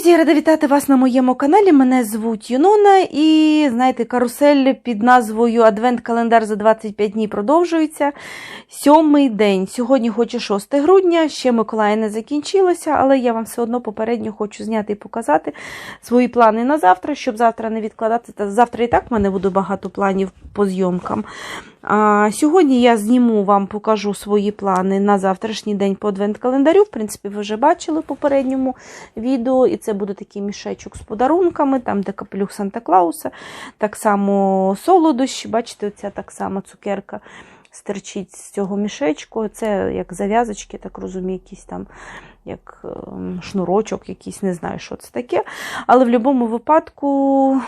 Друзі, рада вітати вас на моєму каналі. Мене звуть Юнона, і знаєте, карусель під назвою Адвент-календар за 25 днів продовжується. Сьомий день. Сьогодні хоч і 6 грудня, ще Миколая не закінчилося, але я вам все одно попередньо хочу зняти і показати свої плани на завтра, щоб завтра не відкладати. Та завтра і так в мене буде багато планів по зйомкам. Сьогодні я зніму вам покажу свої плани на завтрашній день по адвент-календарю. В принципі, ви вже бачили в попередньому відео, і це буде такий мішечок з подарунками, там де капелюх Санта-Клауса, так само солодощі. Бачите, оця так само цукерка стерчить з цього мішечку. Це як зав'язочки, так розумію, якісь там. Як ем, шнурочок, якийсь, не знаю, що це таке. Але в будь-якому випадку,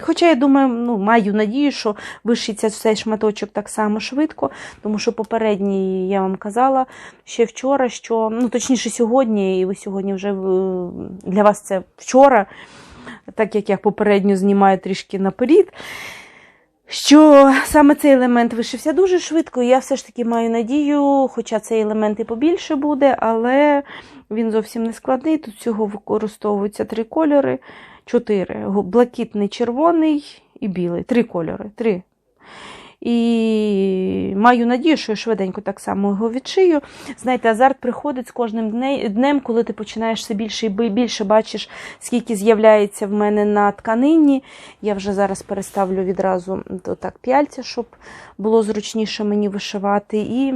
хоча я думаю, ну, маю надію, що вишиться цей шматочок так само швидко, тому що попередній я вам казала ще вчора, що, ну, точніше, сьогодні, і ви сьогодні вже для вас це вчора, так як я попередньо знімаю трішки наперед. Що саме цей елемент вишився дуже швидко, і я все ж таки маю надію, хоча цей елемент і побільше буде, але він зовсім не складний. Тут всього використовуються три кольори, чотири: блакитний, червоний і білий. Три кольори. Три. І маю надію, що я швиденько так само його відшию. Знаєте, азарт приходить з кожним днем, коли ти починаєш все більше і більше бачиш, скільки з'являється в мене на тканині. Я вже зараз переставлю відразу так п'яльця, щоб було зручніше мені вишивати. І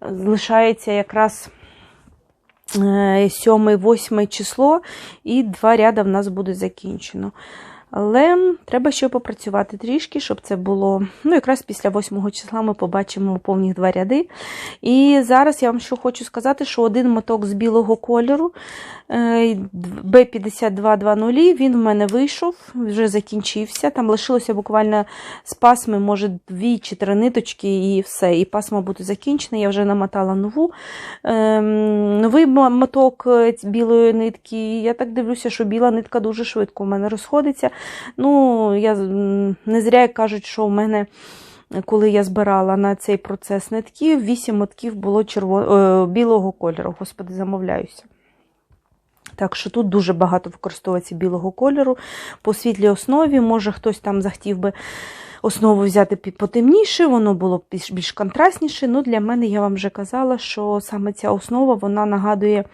лишається якраз. 7-8 число, і два ряда в нас буде закінчено. Але треба ще попрацювати трішки, щоб це було. Ну, якраз після 8 числа ми побачимо повні два ряди. І зараз я вам що хочу сказати, що один моток з білого кольору е, B5220, він в мене вийшов, вже закінчився. Там лишилося буквально з пасми, може, дві чи три ниточки, і все. І пасма буде закінчена. Я вже намотала нову. Ем, новий моток е, білої нитки. Я так дивлюся, що біла нитка дуже швидко у мене розходиться. Ну, я не зря як кажуть, що в мене. Коли я збирала на цей процес нитків, 8 мотків було черво... е, білого кольору. Господи, замовляюся. Так що тут дуже багато використовується білого кольору по світлій основі. Може, хтось там захотів би основу взяти потемніше, воно було більш, більш контрастніше. Ну, для мене я вам вже казала, що саме ця основа вона нагадує,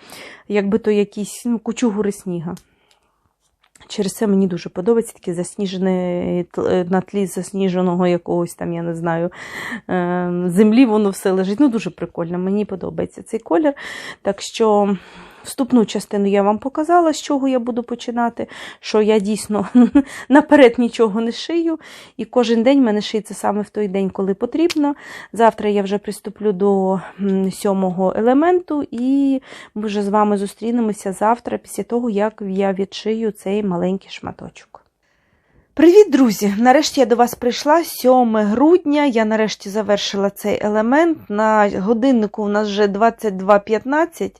якби то якісь ну, кучугури сніга. Через це мені дуже подобається таке засніжене на тлі засніженого якогось там, я не знаю, е, землі воно все лежить. Ну, дуже прикольно, мені подобається цей колір. Так що вступну частину я вам показала, з чого я буду починати, що я дійсно наперед нічого не шию. І кожен день мене шиється саме в той день, коли потрібно. Завтра я вже приступлю до сьомого елементу, і ми вже з вами зустрінемося завтра, після того, як я відшию цей маленький шматочок. Привіт, друзі! Нарешті я до вас прийшла 7 грудня. Я нарешті завершила цей елемент. На годиннику у нас вже 22.15.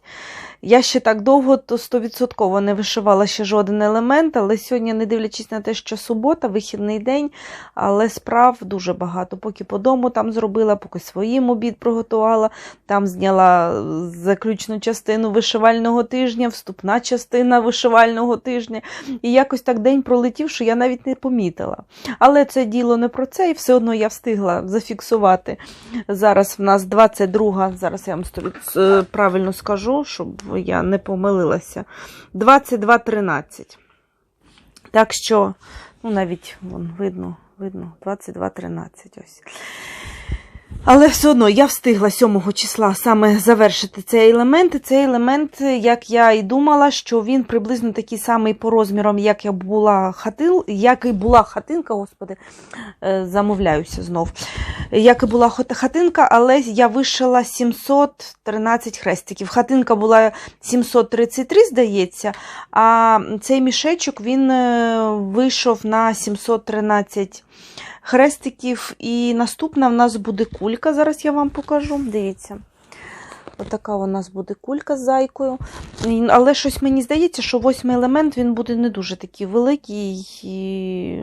Я ще так довго, то 100% не вишивала ще жоден елемент, але сьогодні, не дивлячись на те, що субота, вихідний день, але справ дуже багато. Поки по дому там зробила, поки своїм обід приготувала, там зняла заключну частину вишивального тижня, вступна частина вишивального тижня. І якось так день пролетів, що я навіть не помітила. Але це діло не про це, і все одно я встигла зафіксувати. Зараз в нас 22, зараз я вам е, правильно скажу, щоб я не помилилася. 22.13. Так що, ну навіть вон, видно, видно, 22.13 ось. Але все одно я встигла 7 числа саме завершити цей елемент. І цей елемент, як я і думала, що він приблизно такий самий по розмірам, як я була хатил, як і була хатинка, господи, е, замовляюся знов. Як і була хатинка, але я вишила 713 хрестиків. Хатинка була 733, здається, а цей мішечок він е, вийшов на 713 хрестиків. І наступна в нас буде кулька. Зараз я вам покажу. Дивіться. Отака у нас буде кулька з зайкою. Але щось мені здається, що восьмий елемент він буде не дуже такий великий. І...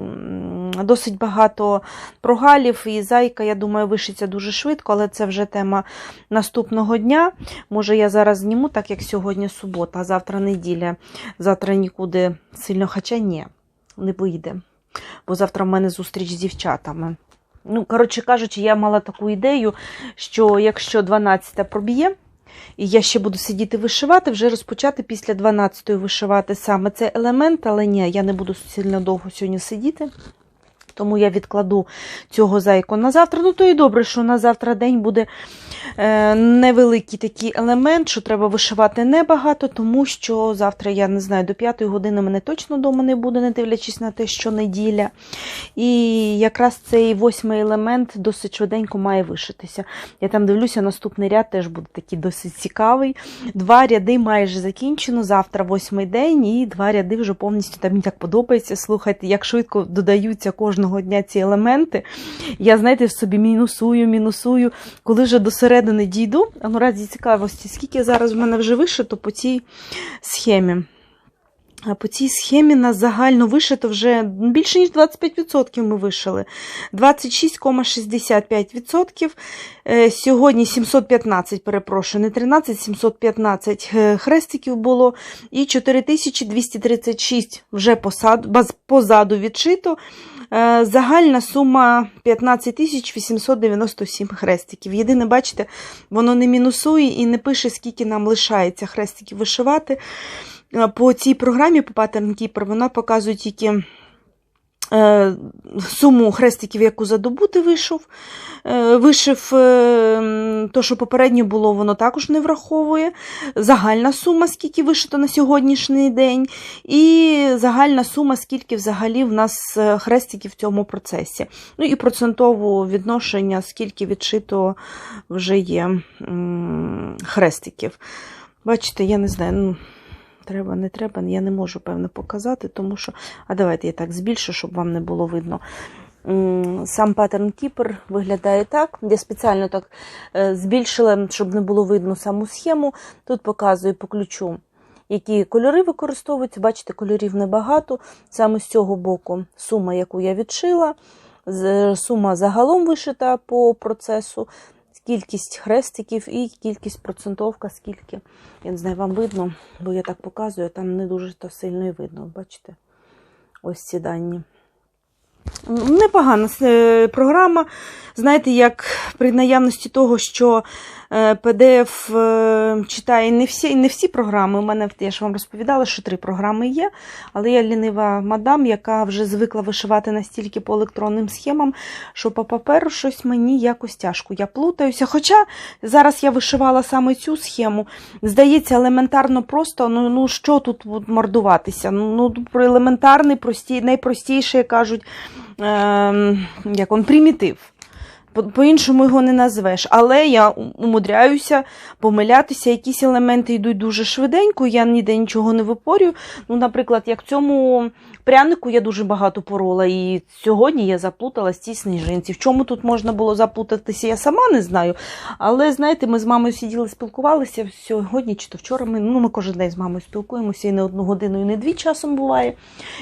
досить багато прогалів, і зайка, я думаю, вишиться дуже швидко, але це вже тема наступного дня. Може, я зараз зніму, так як сьогодні субота, а завтра неділя. Завтра нікуди сильно, хоча ні, не вийде. Бо завтра в мене зустріч з дівчатами. Ну, коротше кажучи, я мала таку ідею, що якщо 12 проб'є, і я ще буду сидіти вишивати, вже розпочати після 12-ї вишивати саме цей елемент, але ні, я не буду сильно довго сьогодні сидіти. Тому я відкладу цього зайку на завтра. Ну, то і добре, що на завтра день буде е, невеликий такий елемент, що треба вишивати небагато, тому що завтра, я не знаю, до 5 години мене точно вдома не буде, не дивлячись на те, що неділя. І якраз цей восьмий елемент досить швиденько має вишитися. Я там дивлюся, наступний ряд теж буде такий досить цікавий. Два ряди майже закінчено. Завтра восьмий день, і два ряди вже повністю там мені так подобається. Слухайте, як швидко додаються кожного дня ці елементи. Я, знаєте, собі мінусую, мінусую. Коли вже до середини дійду, а ну раді цікавості, скільки зараз в мене вже вишито по цій схемі. А по цій схемі на загально вишито вже більше, ніж 25% ми вишили. 26,65%. Е, Сьогодні 715, перепрошую, не 13, 715 е, хрестиків було. І 4236 вже позаду відшито. Е, Загальна сума 15 897 хрестиків. Єдине, бачите, воно не мінусує і не пише, скільки нам лишається хрестиків вишивати. Е, По цій програмі по Pattern Keeper вона показує тільки суму хрестиків, яку за добу ти вишив. Е, Вишив е, то, що попередньо було, воно також не враховує. Загальна сума, скільки вишито на сьогоднішній день, і загальна сума, скільки взагалі в нас е, хрестиків в цьому процесі. Ну і процентове відношення, скільки відшито вже є хрестиків. Бачите, я не знаю. ну, Треба, не треба, я не можу, певно, показати, тому що. А давайте я так збільшу, щоб вам не було видно. Сам паттерн Keeper виглядає так. Я спеціально так е, збільшила, щоб не було видно саму схему. Тут показую по ключу, які кольори використовуються. Бачите, кольорів небагато. Саме з цього боку сума, яку я відшила, сума загалом вишита по процесу, кількість хрестиків і кількість процентовка, скільки. Я не знаю, вам видно, бо я так показую, там не дуже то сильно і видно. Бачите? Ось ці дані. Непогана е, програма. Знаєте, як при наявності того, що е, PDF е, читає не всі, не всі програми. У мене я ж вам розповідала, що три програми є, але я лінива мадам, яка вже звикла вишивати настільки по електронним схемам, що по паперу щось мені якось тяжко. Я плутаюся. Хоча зараз я вишивала саме цю схему. Здається, елементарно просто, ну, ну що тут мордуватися? Ну, ну про елементарний, прості, найпростіший, кажуть, ем, як он, примітив. По- По-іншому його не назвеш. Але я умудряюся помилятися, якісь елементи йдуть дуже швиденько, я ніде нічого не випорюю. Ну, наприклад, як в цьому прянику я дуже багато порола, і сьогодні я заплуталась цій сніжинці. В чому тут можна було заплутатися, я сама не знаю. Але знаєте, ми з мамою сиділи, спілкувалися сьогодні чи то вчора. Ми, ну, ми кожен день з мамою спілкуємося і не одну годину, і не дві часом буває.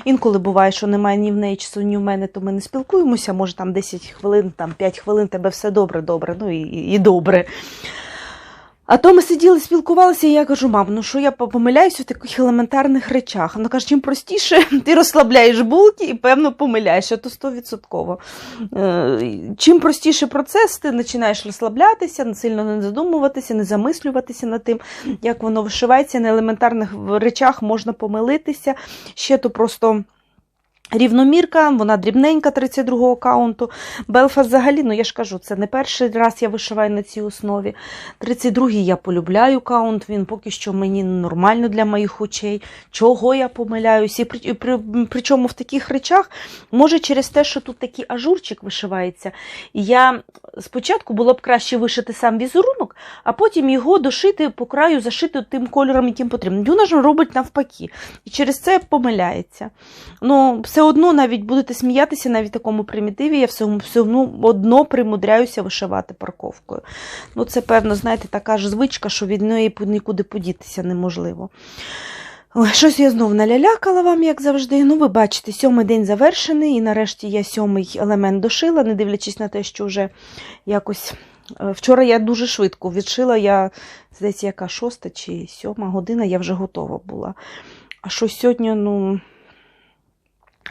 Інколи буває, що немає ні в неї часу, ні в мене, то ми не спілкуємося. Може, там 10 хвилин, там 5 хвилин, тебе все добре, добре, ну і, і добре. А то ми сиділи, спілкувалися, і я кажу, мам, ну що я помиляюся в таких елементарних речах. Вона каже, чим простіше ти розслабляєш булки і, певно, помиляєшся, то стовідсотково. Е, Чим простіше процес, ти починаєш розслаблятися, сильно не задумуватися, не замислюватися над тим, як воно вишивається. На елементарних речах можна помилитися. Ще то просто. Рівномірка, вона дрібненька 32-го каунту. Белфа взагалі, ну я ж кажу, це не перший раз я вишиваю на цій основі. 32-й я полюбляю каунт, він поки що мені нормально для моїх очей. Чого я помиляюсь? І при, при, причому в таких речах, може через те, що тут такий ажурчик вишивається. Я спочатку було б краще вишити сам візерунок, а потім його дошити по краю, зашити тим кольором, яким потрібно. Вона ж робить навпаки. І через це помиляється. Ну, все одно навіть будете сміятися навіть такому примітиві, я все, все одно, примудряюся вишивати парковкою. Ну, це, певно, знаєте, така ж звичка, що від неї нікуди подітися неможливо. Щось я знов налялякала вам, як завжди. Ну, ви бачите, сьомий день завершений, і нарешті я сьомий елемент дошила, не дивлячись на те, що вже якось. е, Вчора я дуже швидко відшила, я, здається, яка шоста чи сьома година, я вже готова була. А що сьогодні, ну.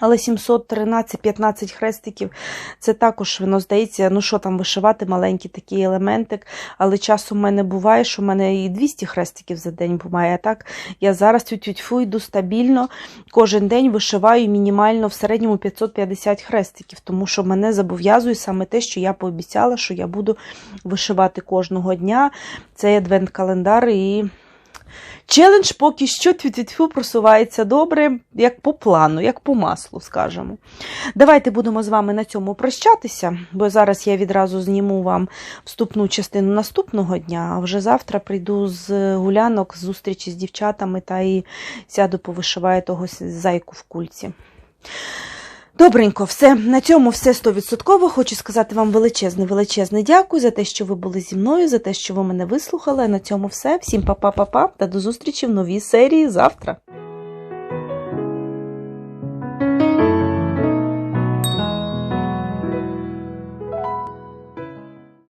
Але 713-15 хрестиків це також воно здається, ну що там вишивати, маленький такий елементик. Але часом в мене буває, що в мене і 200 хрестиків за день буває. Так я зараз тю-тю-тьфу йду стабільно. Кожен день вишиваю мінімально в середньому 550 хрестиків, тому що мене зобов'язує саме те, що я пообіцяла, що я буду вишивати кожного дня. Це адвент-календар і. Челендж поки що тьфу-тьфу просувається добре, як по плану, як по маслу, скажемо. Давайте будемо з вами на цьому прощатися, бо зараз я відразу зніму вам вступну частину наступного дня, а вже завтра прийду з гулянок, з зустрічі з дівчатами та і сяду повишиваю того зайку в кульці. Добренько, все. На цьому все 100%. Хочу сказати вам величезне, величезне дякую за те, що ви були зі мною, за те, що ви мене вислухали. На цьому все. Всім па-па-па-па та до зустрічі в новій серії завтра.